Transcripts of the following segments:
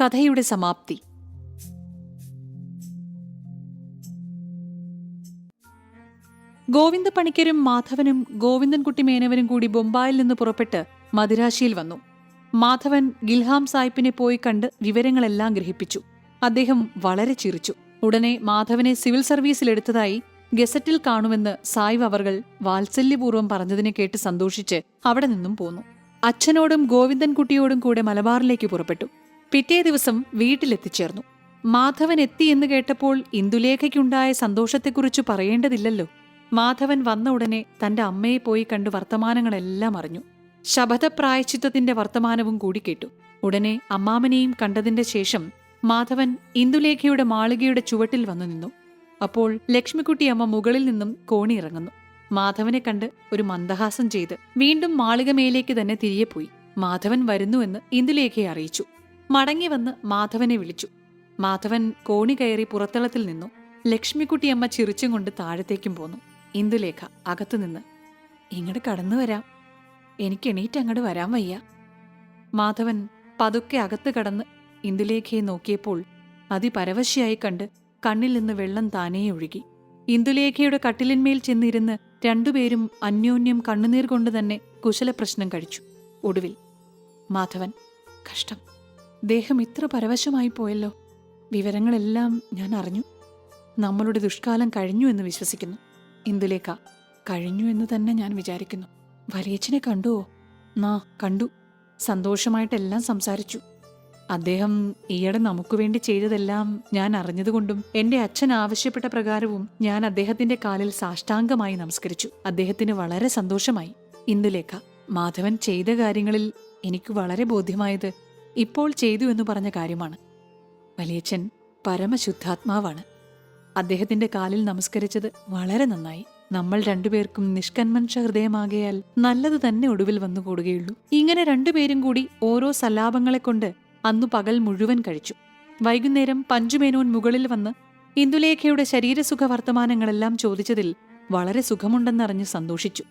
കഥയുടെ സമാപ്തി. ഗോവിന്ദ പണിക്കരും മാധവനും ഗോവിന്ദൻകുട്ടി മേനവനും കൂടി ബൊംബായിൽ നിന്ന് പുറപ്പെട്ട് മദിരാശിയിൽ വന്നു. മാധവൻ ഗിൽഹാം സാഹിബിനെ പോയി കണ്ട് വിവരങ്ങളെല്ലാം ഗ്രഹിപ്പിച്ചു. അദ്ദേഹം വളരെ ചിരിച്ചു. ഉടനെ മാധവനെ സിവിൽ സർവീസിലെടുത്തതായി ഗസറ്റിൽ കാണുമെന്ന് സായിബ് അവർകൾ വാത്സല്യപൂർവം പറഞ്ഞതിനെ കേട്ട് സന്തോഷിച്ച് അവിടെ നിന്നും പോന്നു. അച്ഛനോടും ഗോവിന്ദൻകുട്ടിയോടും കൂടെ മലബാറിലേക്ക് പുറപ്പെട്ടു. പിറ്റേ ദിവസം വീട്ടിലെത്തിച്ചേർന്നു. മാധവൻ എത്തി എന്ന് കേട്ടപ്പോൾ ഇന്ദുലേഖയ്ക്കുണ്ടായ സന്തോഷത്തെക്കുറിച്ച് പറയേണ്ടതില്ലല്ലോ. മാധവൻ വന്ന ഉടനെ തന്റെ അമ്മയെ പോയി കണ്ട് വർത്തമാനങ്ങളെല്ലാം അറിഞ്ഞു. ശബദപ്രായച്ചിത്തത്തിന്റെ വർത്തമാനവും കൂടി കേട്ടു. ഉടനെ അമ്മാമനെയും കണ്ടതിന്റെ ശേഷം മാധവൻ ഇന്ദുലേഖയുടെ മാളികയുടെ ചുവട്ടിൽ വന്നു നിന്നു. അപ്പോൾ ലക്ഷ്മിക്കുട്ടി അമ്മ മുകളിൽ നിന്നും കോണി ഇറങ്ങുന്നു. മാധവനെ കണ്ട് ഒരു മന്ദഹാസം ചെയ്ത് വീണ്ടും മാളികമേലേക്ക് തന്നെ തിരികെ പോയി. മാധവൻ വരുന്നുവെന്ന് ഇന്ദുലേഖയെ അറിയിച്ചു. മടങ്ങി വന്ന് മാധവനെ വിളിച്ചു. മാധവൻ കോണി കയറി പുറത്തളത്തിൽ നിന്നു. ലക്ഷ്മിക്കുട്ടിയമ്മ ചിറിച്ചും കൊണ്ട് താഴത്തേക്കും പോന്നു. ഇന്ദുലേഖ അകത്തുനിന്ന് ഇങ്ങോട്ട് കടന്നു വരാം. എനിക്ക് എണീറ്റ് അങ്ങോട്ട് വരാൻ വയ്യ. മാധവൻ പതുക്കെ അകത്ത് കടന്ന് ഇന്ദുലേഖയെ നോക്കിയപ്പോൾ അതിപരവശിയായി കണ്ട് കണ്ണിൽ നിന്ന് വെള്ളം താനേ ഒഴുകി. ഇന്ദുലേഖയുടെ കട്ടിലിന്മേൽ ചെന്നിരുന്ന് രണ്ടുപേരും അന്യോന്യം കണ്ണുനീർ കൊണ്ട് തന്നെ കുശലപ്രശ്നം കഴിച്ചു. ഒടുവിൽ മാധവൻ കഷ്ടം. ദേഹം ഇത്ര പരവശമായി പോയല്ലോ. വിവരങ്ങളെല്ലാം ഞാൻ അറിഞ്ഞു. നമ്മളുടെ ദുഷ്കാലം കഴിഞ്ഞു എന്ന് വിശ്വസിക്കുന്നു. ഇന്ദുലേഖ കഴിഞ്ഞു എന്ന് തന്നെ ഞാൻ വിചാരിക്കുന്നു. വലിയച്ഛനെ കണ്ടുവോ നാ കണ്ടു. സന്തോഷമായിട്ടെല്ലാം സംസാരിച്ചു. അദ്ദേഹം ഈയിടെ നമുക്ക് വേണ്ടി ചെയ്തതെല്ലാം ഞാൻ അറിഞ്ഞതുകൊണ്ടും എന്റെ അച്ഛൻ ആവശ്യപ്പെട്ട പ്രകാരവും ഞാൻ അദ്ദേഹത്തിന്റെ കാലിൽ സാഷ്ടാംഗമായി നമസ്കരിച്ചു. അദ്ദേഹത്തിന് വളരെ സന്തോഷമായി. ഇന്ദുലേഖ മാധവൻ ചെയ്ത കാര്യങ്ങളിൽ എനിക്ക് വളരെ ബോധ്യമായത് ഇപ്പോൾ ചെയ്തു എന്ന് പറഞ്ഞ കാര്യമാണ്. വലിയച്ഛൻ പരമശുദ്ധാത്മാവാണ്. അദ്ദേഹത്തിന്റെ കാലിൽ നമസ്കരിച്ചത് വളരെ നന്നായി. നമ്മൾ രണ്ടുപേർക്കും നിഷ്കന്മൻഷ ഹൃദയമാകയാൽ നല്ലത് തന്നെ ഒടുവിൽ വന്നു കൂടുകയുള്ളൂ. ഇങ്ങനെ രണ്ടുപേരും കൂടി ഓരോ സല്ലാപങ്ങളെ കൊണ്ട് അന്നു പകൽ മുഴുവൻ കഴിച്ചു. വൈകുന്നേരം പഞ്ചുമേനോൻ മുകളിൽ വന്ന് ഇന്ദുലേഖയുടെ ശരീരസുഖ വർത്തമാനങ്ങളെല്ലാം ചോദിച്ചതിൽ വളരെ സുഖമുണ്ടെന്നറിഞ്ഞ് സന്തോഷിച്ചു.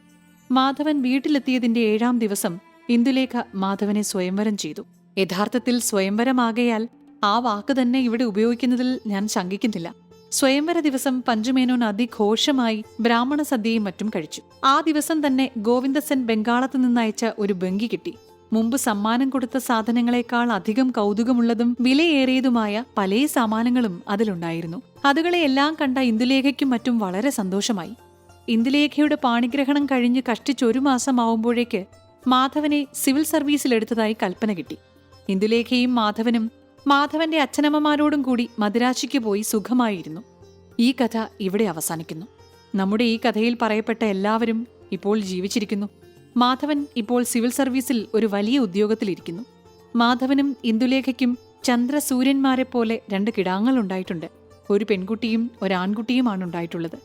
മാധവൻ വീട്ടിലെത്തിയതിന്റെ ഏഴാം ദിവസം ഇന്ദുലേഖ മാധവനെ സ്വയംവരം ചെയ്തു. യഥാർത്ഥത്തിൽ സ്വയംവരമാകയാൽ ആ വാക്ക് തന്നെ ഇവിടെ ഉപയോഗിക്കുന്നതിൽ ഞാൻ ശങ്കിക്കുന്നില്ല. സ്വയംവര ദിവസം പഞ്ചുമേനോൻ അതിഘോഷമായി ബ്രാഹ്മണ സദ്യയും മറ്റും കഴിച്ചു. ആ ദിവസം തന്നെ ഗോവിന്ദസൻ ബംഗാളത്ത് നിന്നയച്ച ഒരു ബംഗി കിട്ടി. മുമ്പ് സമ്മാനം കൊടുത്ത സാധനങ്ങളെക്കാൾ അധികം കൗതുകമുള്ളതും വിലയേറിയതുമായ പല സാമാനങ്ങളും അതിലുണ്ടായിരുന്നു. അതുകളെയെല്ലാം കണ്ട ഇന്ദുലേഖയ്ക്കും മറ്റും വളരെ സന്തോഷമായി. ഇന്ദുലേഖയുടെ പാണിഗ്രഹണം കഴിഞ്ഞ് കഷ്ടിച്ചൊരു മാസമാവുമ്പോഴേക്ക് മാധവനെ സിവിൽ സർവീസിലെടുത്തതായി കൽപ്പന കിട്ടി. ഇന്ദുലേഖയും മാധവനും മാധവന്റെ അച്ഛനമ്മമാരോടും കൂടി മദിരാശിക്ക് പോയി സുഖമായിരുന്നു. ഈ കഥ ഇവിടെ അവസാനിക്കുന്നു. നമ്മുടെ ഈ കഥയിൽ പറയപ്പെട്ട എല്ലാവരും ഇപ്പോൾ ജീവിച്ചിരിക്കുന്നു. മാധവൻ ഇപ്പോൾ സിവിൽ സർവീസിൽ ഒരു വലിയ ഉദ്യോഗത്തിലിരിക്കുന്നു മാധവനും ഇന്ദുലേഖയ്ക്കും ചന്ദ്രസൂര്യന്മാരെ പോലെ രണ്ട് കിടാങ്ങൾ ഉണ്ടായിട്ടുണ്ട്. ഒരു പെൺകുട്ടിയും ഒരാൺകുട്ടിയുമാണ് ഉണ്ടായിട്ടുള്ളത്.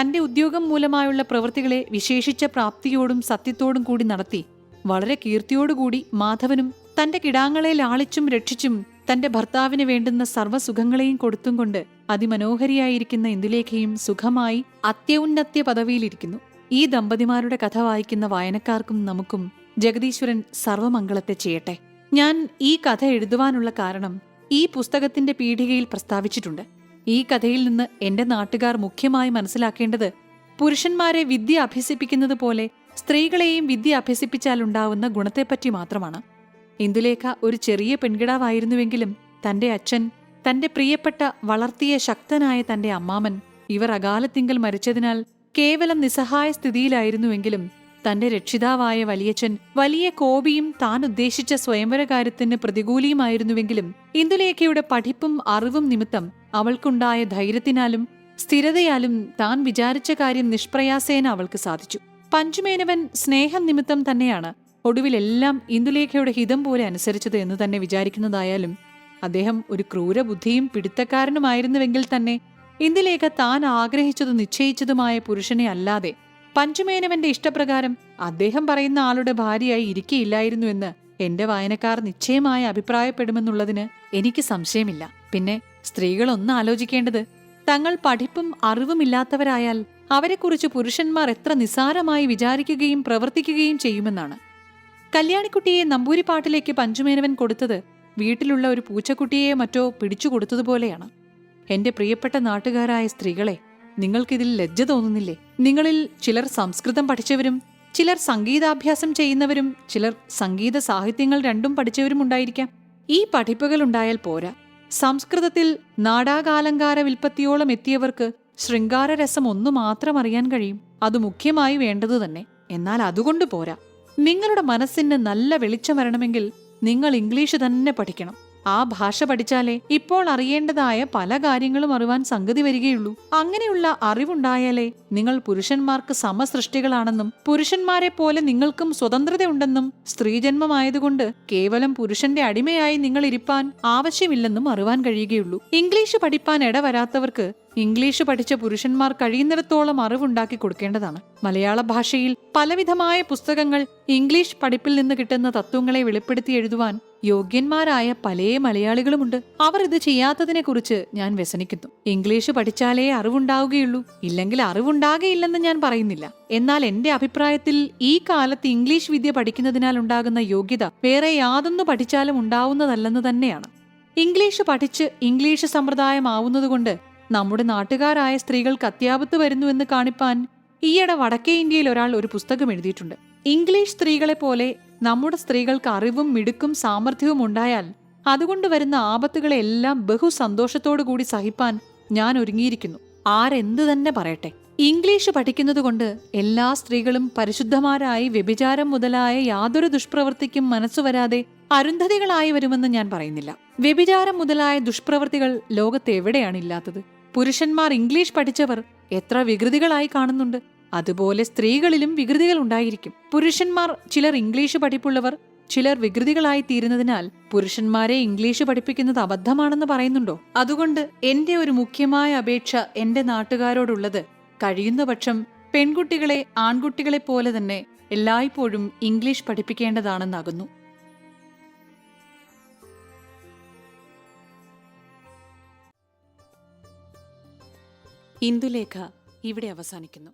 തന്റെ ഉദ്യോഗം മൂലമായുള്ള പ്രവൃത്തികളെ വിശേഷിച്ച പ്രാപ്തിയോടും സത്യത്തോടും കൂടി നടത്തി വളരെ കീർത്തിയോടുകൂടി മാധവനും തന്റെ കിടാങ്ങളെ ലാളിച്ചും രക്ഷിച്ചും തന്റെ ഭർത്താവിന് വേണ്ടുന്ന സർവസുഖങ്ങളെയും കൊടുത്തും കൊണ്ട് അതിമനോഹരിയായിരിക്കുന്ന ഇന്ദുലേഖയും സുഖമായി അത്യൗന്നത്യ പദവിയിലിരിക്കുന്നു. ഈ ദമ്പതിമാരുടെ കഥ വായിക്കുന്ന വായനക്കാർക്കും നമുക്കും ജഗദീശ്വരൻ സർവമംഗളത്തെ ചെയ്യട്ടെ. ഞാൻ ഈ കഥ എഴുതുവാനുള്ള കാരണം ഈ പുസ്തകത്തിന്റെ പീഠികയിൽ പ്രസ്താവിച്ചിട്ടുണ്ട്. ഈ കഥയിൽ നിന്ന് എന്റെ നാട്ടുകാർ മുഖ്യമായി മനസ്സിലാക്കേണ്ടത് പുരുഷന്മാരെ വിദ്യ അഭ്യസിപ്പിക്കുന്നത് പോലെ സ്ത്രീകളെയും വിദ്യ അഭ്യസിപ്പിച്ചാലുണ്ടാവുന്ന ഗുണത്തെപ്പറ്റി മാത്രമാണ്. ഇന്ദുലേഖ ഒരു ചെറിയ പെൺകിടാവായിരുന്നുവെങ്കിലും തന്റെ അച്ഛൻ തന്റെ പ്രിയപ്പെട്ട വളർത്തിയ ശക്തനായ തന്റെ അമ്മാമൻ ഇവർ അകാലത്തിങ്കൽ മരിച്ചതിനാൽ കേവലം നിസ്സഹായ സ്ഥിതിയിലായിരുന്നുവെങ്കിലും തന്റെ രക്ഷിതാവായ വലിയച്ഛൻ വലിയ കോപിയും താൻ ഉദ്ദേശിച്ച സ്വയംവരകാര്യത്തിന് പ്രതികൂലിയുമായിരുന്നുവെങ്കിലും ഇന്ദുലേഖയുടെ പഠിപ്പും അറിവും നിമിത്തം അവൾക്കുണ്ടായ ധൈര്യത്തിനാലും സ്ഥിരതയാലും താൻ വിചാരിച്ച കാര്യം നിഷ്പ്രയാസേന അവൾക്ക് സാധിച്ചു. പഞ്ചുമേനവൻ സ്നേഹം നിമിത്തം തന്നെയാണ് ഒടുവിലെല്ലാം ഇന്ദുലേഖയുടെ ഹിതം പോലെ അനുസരിച്ചത് എന്ന് തന്നെ വിചാരിക്കുന്നതായാലും അദ്ദേഹം ഒരു ക്രൂരബുദ്ധിയും പിടുത്തക്കാരനുമായിരുന്നുവെങ്കിൽ തന്നെ ഇന്ദുലേഖ താൻ ആഗ്രഹിച്ചതും നിശ്ചയിച്ചതുമായ പുരുഷനെ അല്ലാതെ പഞ്ചുമേനവന്റെ ഇഷ്ടപ്രകാരം അദ്ദേഹം പറയുന്ന ആളുടെ ഭാര്യയായി ഇരിക്കയില്ലായിരുന്നു എന്ന് എന്റെ വായനക്കാർ നിശ്ചയമായി അഭിപ്രായപ്പെടുമെന്നുള്ളതിന് എനിക്ക് സംശയമില്ല. പിന്നെ സ്ത്രീകൾ ഒന്ന് ആലോചിക്കേണ്ടത് തങ്ങൾ പഠിപ്പും അറിവുമില്ലാത്തവരായാൽ അവരെക്കുറിച്ച് പുരുഷന്മാർ എത്ര നിസാരമായി വിചാരിക്കുകയും പ്രവർത്തിക്കുകയും ചെയ്യുമെന്നാണ്. കല്യാണിക്കുട്ടിയെ നമ്പൂരിപ്പാട്ടിലേക്ക് പഞ്ചുമേനവൻ കൊടുത്തത് വീട്ടിലുള്ള ഒരു പൂച്ചക്കുട്ടിയെ മറ്റോ പിടിച്ചു കൊടുത്തതുപോലെയാണ്. എന്റെ പ്രിയപ്പെട്ട നാട്ടുകാരായ സ്ത്രീകളെ നിങ്ങൾക്കിതിൽ ലജ്ജ തോന്നുന്നില്ലേ? നിങ്ങളിൽ ചിലർ സംസ്കൃതം പഠിച്ചവരും ചിലർ സംഗീതാഭ്യാസം ചെയ്യുന്നവരും ചിലർ സംഗീത സാഹിത്യങ്ങൾ രണ്ടും പഠിച്ചവരും ഉണ്ടായിരിക്കാം. ഈ പഠിപ്പുകൾ ഉണ്ടായാൽ പോരാ. സംസ്കൃതത്തിൽ നാടാകാലങ്കാര വിൽപ്പത്തിയോളം എത്തിയവർക്ക് ശൃംഗാരരസം ഒന്നു മാത്രം അറിയാൻ കഴിയും. അത് മുഖ്യമായി വേണ്ടതു തന്നെ. എന്നാൽ അതുകൊണ്ട് പോരാ. നിങ്ങളുടെ മനസ്സിന് നല്ല വെളിച്ചം വരണമെങ്കിൽ നിങ്ങൾ ഇംഗ്ലീഷ് തന്നെ പഠിക്കണം. ആ ഭാഷ പഠിച്ചാലേ ഇപ്പോൾ അറിയേണ്ടതായ പല കാര്യങ്ങളും അറിവാൻ സംഗതി വരികയുള്ളൂ. അങ്ങനെയുള്ള അറിവുണ്ടായാലേ നിങ്ങൾ പുരുഷന്മാർക്ക് സമസൃഷ്ടികളാണെന്നും പുരുഷന്മാരെ പോലെ നിങ്ങൾക്കും സ്വതന്ത്രതയുണ്ടെന്നും സ്ത്രീജന്മമായതുകൊണ്ട് കേവലം പുരുഷന്റെ അടിമയായി നിങ്ങൾ ഇരിപ്പാൻ ആവശ്യമില്ലെന്നും അറിവാൻ കഴിയുകയുള്ളൂ. ഇംഗ്ലീഷ് പഠിപ്പാൻ ഇടവരാത്തവർക്ക് ഇംഗ്ലീഷ് പഠിച്ച പുരുഷന്മാർ കഴിയുന്നിടത്തോളം അറിവുണ്ടാക്കി കൊടുക്കേണ്ടതാണ്. മലയാള ഭാഷയിൽ പലവിധമായ പുസ്തകങ്ങൾ ഇംഗ്ലീഷ് പഠിപ്പിൽ നിന്ന് കിട്ടുന്ന തത്വങ്ങളെ വെളിപ്പെടുത്തി എഴുതുവാൻ യോഗ്യന്മാരായ പല മലയാളികളുമുണ്ട്. അവർ ഇത് ചെയ്യാത്തതിനെക്കുറിച്ച് ഞാൻ വ്യസനിക്കുന്നു. ഇംഗ്ലീഷ് പഠിച്ചാലേ അറിവുണ്ടാവുകയുള്ളൂ. ഇല്ലെങ്കിൽ അറിവുണ്ടാകയില്ലെന്ന് ഞാൻ പറയുന്നില്ല. എന്നാൽ എന്റെ അഭിപ്രായത്തിൽ ഈ കാലത്ത് ഇംഗ്ലീഷ് വിദ്യ പഠിക്കുന്നതിനാൽ ഉണ്ടാകുന്ന യോഗ്യത വേറെ യാതൊന്നു പഠിച്ചാലും ഉണ്ടാവുന്നതല്ലെന്ന് തന്നെയാണ്. ഇംഗ്ലീഷ് പഠിച്ച് ഇംഗ്ലീഷ് സമ്പ്രദായമാവുന്നതുകൊണ്ട് നമ്മുടെ നാട്ടുകാരായ സ്ത്രീകൾക്ക് അത്യാപത്ത് വരുന്നുവെന്ന് കാണിപ്പാൻ ഈയിടെ വടക്കേ ഇന്ത്യയിൽ ഒരാൾ ഒരു പുസ്തകം എഴുതിയിട്ടുണ്ട്. ഇംഗ്ലീഷ് സ്ത്രീകളെ പോലെ നമ്മുടെ സ്ത്രീകൾക്ക് അറിവും മിടുക്കും സാമർഥ്യവും ഉണ്ടായാൽ അതുകൊണ്ട് വരുന്ന ആപത്തുകളെല്ലാം ബഹു സന്തോഷത്തോടു കൂടി സഹിപ്പാൻ ഞാൻ ഒരുങ്ങിയിരിക്കുന്നു. ആരെന്ത് തന്നെ പറയട്ടെ. ഇംഗ്ലീഷ് പഠിക്കുന്നതുകൊണ്ട് എല്ലാ സ്ത്രീകളും പരിശുദ്ധമാരായി വ്യഭിചാരം മുതലായ യാതൊരു ദുഷ്പ്രവൃത്തിക്കും മനസ്സു വരാതെ അരുന്ധതികളായി വരുമെന്ന് ഞാൻ പറയുന്നില്ല. വ്യഭിചാരം മുതലായ ദുഷ്പ്രവൃത്തികൾ ലോകത്ത് എവിടെയാണ് ഇല്ലാത്തത്? പുരുഷന്മാർ ഇംഗ്ലീഷ് പഠിച്ചവർ എത്ര വികൃതികളായി കാണുന്നുണ്ട്. അതുപോലെ സ്ത്രീകളിലും വികൃതികൾ ഉണ്ടായിരിക്കും. പുരുഷന്മാർ ചിലർ ഇംഗ്ലീഷ് പഠിപ്പുള്ളവർ ചിലർ വികൃതികളായി തീരുന്നതിനാൽ പുരുഷന്മാരെ ഇംഗ്ലീഷ് പഠിപ്പിക്കുന്നത് അബദ്ധമാണെന്ന് പറയുന്നുണ്ടോ? അതുകൊണ്ട് എന്റെ ഒരു മുഖ്യമായ അപേക്ഷ എന്റെ നാട്ടുകാരോടുള്ളത് കഴിയുന്ന പക്ഷം പെൺകുട്ടികളെ ആൺകുട്ടികളെ പോലെ തന്നെ എല്ലായ്പ്പോഴും ഇംഗ്ലീഷ് പഠിപ്പിക്കേണ്ടതാണെന്നാകുന്നു. ഇന്ദുലേഖ ഇവിടെ അവസാനിക്കുന്നു.